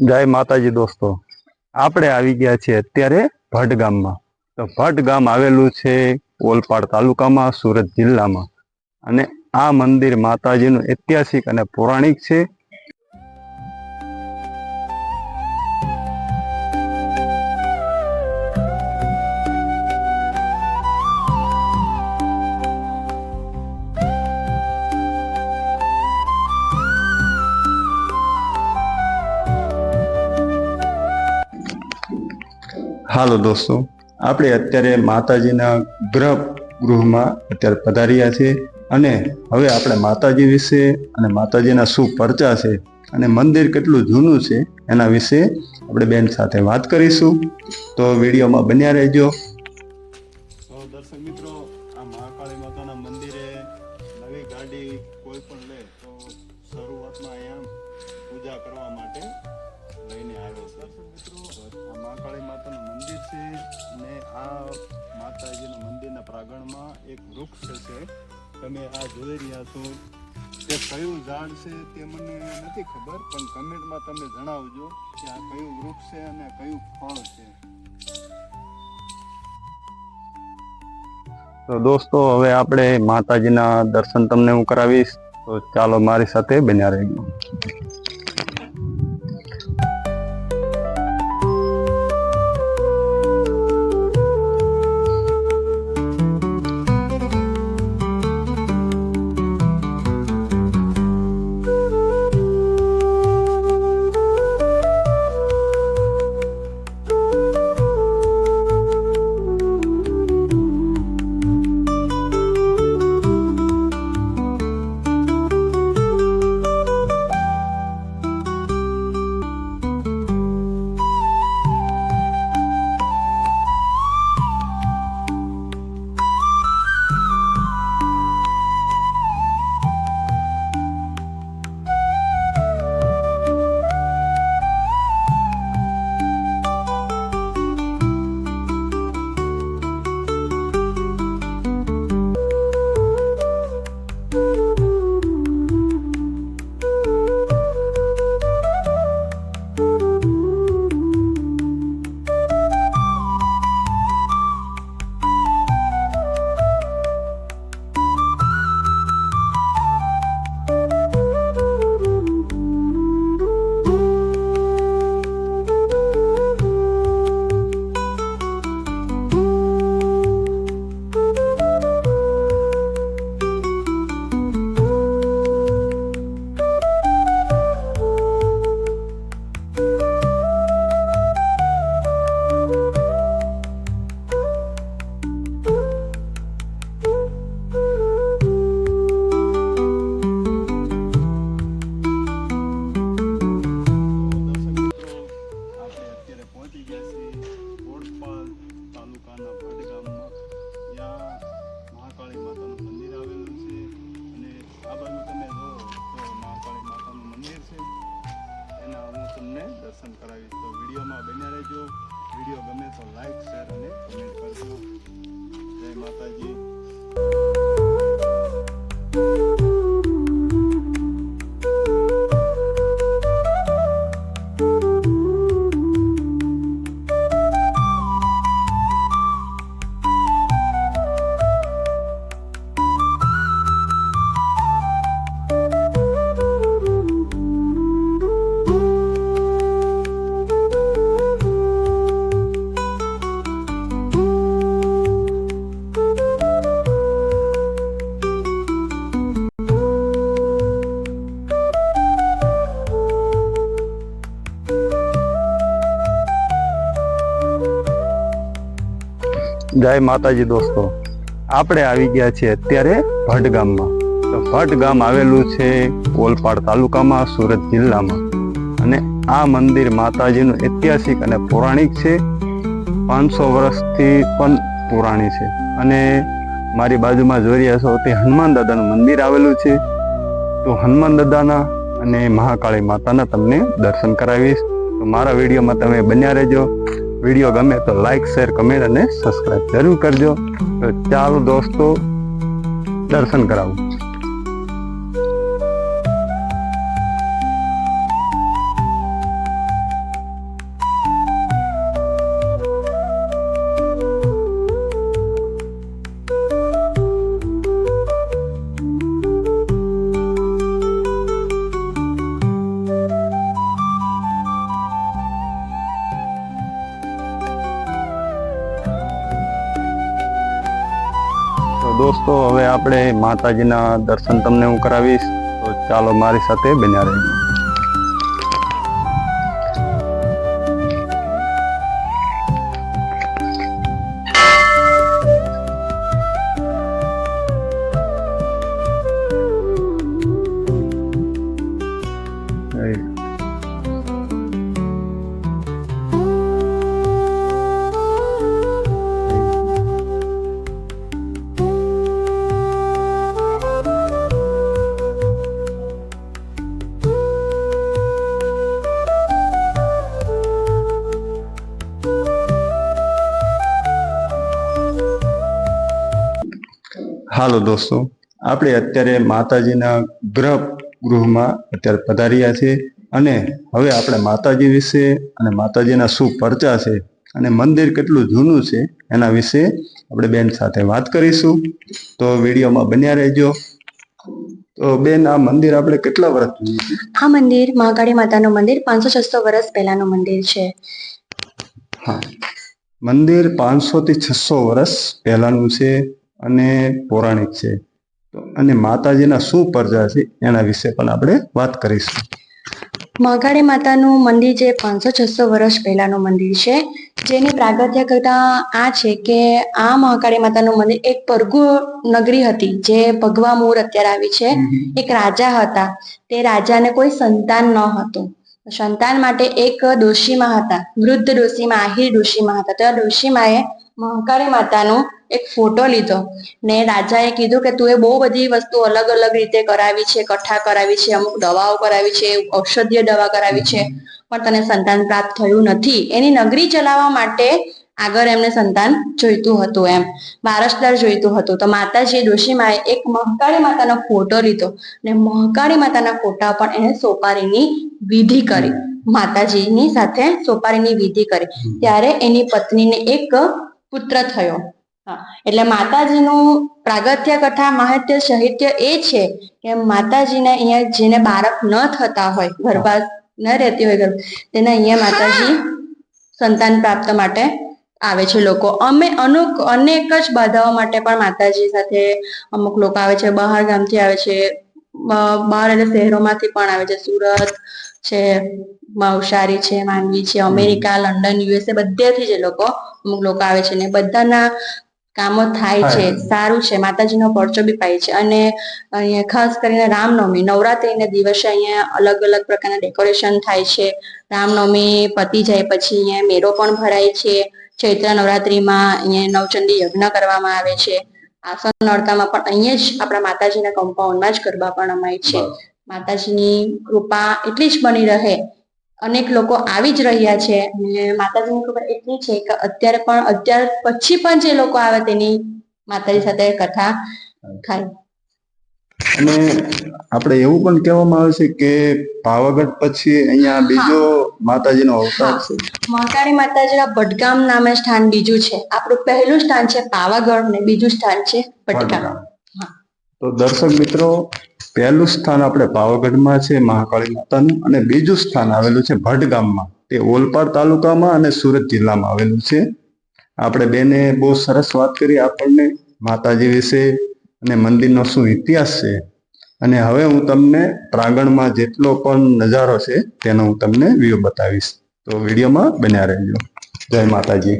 જય માતાજી દોસ્તો. આપણે આવી ગયા છીએ અત્યારે ભટ્ટ ગામમાં. તો ભટ્ટ ગામ આવેલું છે ઓલપાડ તાલુકામાં, સુરત જિલ્લામાં. અને આ મંદિર માતાજીનું ઐતિહાસિક અને પૌરાણિક છે. હાલો દોસ્તો, આપણે અત્યારે માતાજીના ગ્રહ ગૃહમાં અત્યારે પધાર્યા છે અને હવે આપણે માતાજી વિશે અને માતાજીના શું પરચા છે અને મંદિર કેટલું જૂનું છે એના વિશે આપણે બેન સાથે વાત કરીશું. તો વિડીયોમાં બન્યા રહેજો. મંદિરે પૂજા કરવા માટે લઈને આવે છે. મિત્રો મહાકાળી માતાનું મંદિર છે ને આ માતાજીના મંદિરના પ્રાંગણમાં એક વૃક્ષ છે. તમે આ જોઈ રહ્યા છો. તે કયું ઝાડ છે તે મને નથી ખબર, પણ કમેન્ટમાં તમે જણાવજો કે આ કયું વૃક્ષ છે અને કયું ફળ છે. તો દોસ્તો, હવે આપણે માતાજીના દર્શન તમને હું કરાવીશ. તો ચાલો મારી સાથે બન્યા રહેજો. લાઈક શેર અને કમેન્ટ કરજો. જય માતાજી. જય માતાજી દોસ્તો. આપણે આવી ગયા છીએ અત્યારે ભટ્ટ ગામમાં. તો ભટ્ટ ગામ આવેલું છે ઓલપાડ તાલુકામાં, સુરત જિલ્લામાં. અને આ મંદિર માતાજીનું ઐતિહાસિક અને પૌરાણિક છે. પાંચસો વર્ષથી પણ પુરાણી છે. અને મારી બાજુમાં જોઈ રહ્યા છો તે હનુમાન દાદાનું મંદિર આવેલું છે. તો હનુમાન દાદાના અને મહાકાળી માતાના તમને દર્શન કરાવીશ. તો મારા વિડીયોમાં તમે બન્યા રહેજો. વીડિયો ગમે તો લાઈક શેર કમેન્ટ અને સબસ્ક્રાઈબ જરૂર કરજો. તો ચાલો દોસ્તો, દર્શન કરાવું. દોસ્તો હવે આપણે માતાજીના દર્શન તમને હું કરાવીશ. તો ચાલો મારી સાથે બન્યા રહેજો. હાલો દોસ્તો. આપણે અત્યારે માતાજીના ગૃહ ગૃહમાં અત્યારે પધાર્યા છે અને હવે આપણે માતાજી વિશે અને માતાજીના શું પરચા છે અને મંદિર કેટલું જૂનું છે એના વિશે આપણે બેન સાથે વાત કરીશું. તો વિડીયોમાં બન્યા રહેજો. તો બેન આ મંદિર આપણે કેટલા વર્ષ આ મંદિર મહાકાળી માતાનું મંદિર પાંચસો છસો વર્ષ પહેલાનું મંદિર છે. હા. મંદિર પાંચસો થી છસો વર્ષ પહેલાનું છે. અને પૌરાણિક છે. અને માતાજીના શું પરજા છે એના વિશે પણ આપણે વાત કરીશું. મહાકાળી માતાનું મંદિર જે પાંચસો છસો વર્ષ પહેલાનું મંદિર છે. જેની પ્રાગત્ય કરતા આ છે કે આ મહાકાળી માતાનું મંદિર એક પરગુ નગરી હતી જે ભગવા મૂળ અત્યારે આવી છે. એક રાજા હતા. તે રાજાને કોઈ સંતાન ન હતું. સંતાન માટે એક ડોશીમાં હતા. વૃદ્ધ ડોશીમાં આહિર ડોશીમાં હતા. તો આ ડોશીમાએ મહાકાળી માતાનું એક ફોટો લીધો. ને રાજાએ કીધું કે તું એ બહુ બધી વસ્તુ અલગ અલગ રીતે કરાવી છે કઠ્ઠા કરાવી છે અમુક દવાઓ કરાવી છે ઔષધીય દવા કરાવી છે પણ તને સંતાન પ્રાપ્ત થયું નથી. એની નગરી ચલાવવા માટે આગળ એમને સંતાન જોઈતું હતું એમ. વારસદાર જોઈતું હતું. તો માતાજી ડોશીમાએ એક મહાકાળી માતાનો ફોટો લીધો. ને મહાકાળી માતાના ફોટા પણ એને સોપારીની વિધિ કરી. માતાજીની સાથે સોપારીની વિધિ કરી. ત્યારે એની પત્નીને એક પુત્ર થયો. એટલે માતાજીનું પ્રાગત્ય કથા માહિત્ય, સાહિત્ય એ છે કે માતાજીને અહીંયા જેને બાળક ન થતા હોય ગર્ભા ન રહેતી હોય ગર્ભ, તેને અહીંયા માતાજી સંતાન પ્રાપ્ત માટે આવે છે લોકો. અમે અનુક, અનેક જ બાધાઓ માટે પણ માતાજી સાથે અમુક લોકો આવે છે, બહાર ગામથી આવે છે બહાર એટલે શહેરોમાંથી પણ આવે છે. સુરત છે માવસારી છે માંડવી છે અમેરિકા લંડન યુએસએ બધેથી જ લોકો અમુક લોકો આવે છે ને બધાના કામો થાય છે. સારું છે. માતાજીનો પરચો બી પાય છે. અને અહીંયા ખાસ કરીને રામનવમી નવરાત્રીના દિવસે અહીંયા અલગ અલગ પ્રકારના ડેકોરેશન થાય છે. રામનવમી પતી જાય પછી અહીંયા મેળો પણ ભરાય છે. ચૈત્ર નવરાત્રીમાં અહીંયા નવચંડી યજ્ઞ કરવામાં આવે છે. આસન નડતામાં પણ અહીંયા જ આપણા માતાજીના કમ્પાઉન્ડમાં જ ગરબા પણ રમાય છે. માતાજીની કૃપા એટલી જ બની રહે. અનેક લોકો આવી જ રહ્યા છે અને માતાજીની કૃપા એટલી છે કે અત્યારે પણ અત્યાર પછી પણ જે લોકો આવે તેની માતાજી સાથે કથા થાય. અને આપણે એવું પણ કહેવામાં આવે છે કે પાવાગઢ પછી અહીંયા બીજો માતાજીનો અવતાર છે. મહાકાળી માતાજીના ભટગામ નામે સ્થાન બીજું છે. આપણું પહેલું સ્થાન છે પાવાગઢ ને બીજું સ્થાન છે ભટગામ. તો દર્શક મિત્રો પહેલું સ્થાન આપણે પાવાગઢમાં છે મહાકાળી માતાનું અને બીજું સ્થાન આવેલું છે ભટગામમાં. તે ઓલપાડ તાલુકામાં અને સુરત જિલ્લામાં આવેલું છે. આપણે બેને બહુ સરસ વાત કરી આપણને માતાજી વિશે અને મંદિરનો શું ઇતિહાસ છે? અને હવે હું તમને પ્રાંગણમાં જેટલો પણ નજારો છે, તેનો હું તમને વ્યૂ બતાવીશ. તો વિડીયોમાં બન્યા રહેજો. જય માતાજી.